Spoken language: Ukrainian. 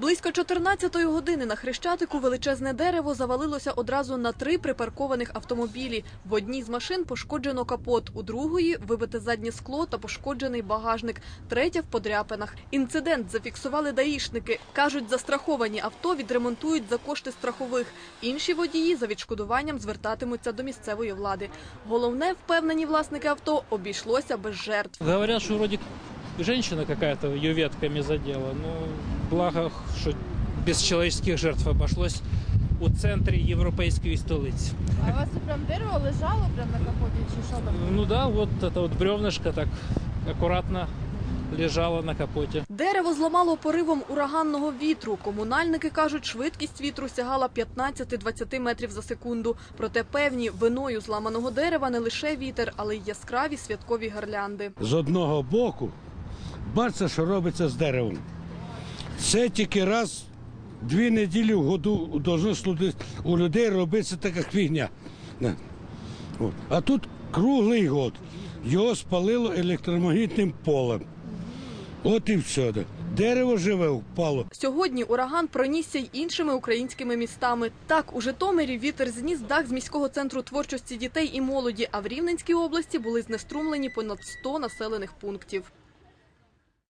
Близько 14-ї години на Хрещатику величезне дерево завалилося одразу на три припаркованих автомобілі. В одній з машин пошкоджено капот, у другої вибите заднє скло та пошкоджений багажник, третя в подряпинах. Інцидент зафіксували даїшники. Кажуть, застраховані авто відремонтують за кошти страхових. Інші водії за відшкодуванням звертатимуться до місцевої влади. Головне, впевнені власники авто, обійшлося без жертв. Говорят, что вроде женщина какая-то ее ветками задела. Но благо, что без человеческих жертв обошлось у центрі європейської столиці. А у вас прям дерево лежало прямо на капоті чи що там? Ну да, вот это вот бревнышко так аккуратно лежало на капоте. Дерево зламало поривом ураганного вітру. Комунальники кажуть, швидкість вітру сягала 15-20 метрів за секунду. Проте певні виною зламаного дерева не лише вітер, але й яскраві святкові гирлянди. з одного боку, бачите, що робиться з деревом. Це тільки раз дві неділі в году у людей робитися така фігня. А тут круглий год. Його спалило електромагнітним полем. От і все. Дерево живе, впало. Сьогодні ураган пронісся й іншими українськими містами. Так, у Житомирі вітер зніс дах з міського центру творчості дітей і молоді, а в Рівненській області були знеструмлені понад 100 населених пунктів.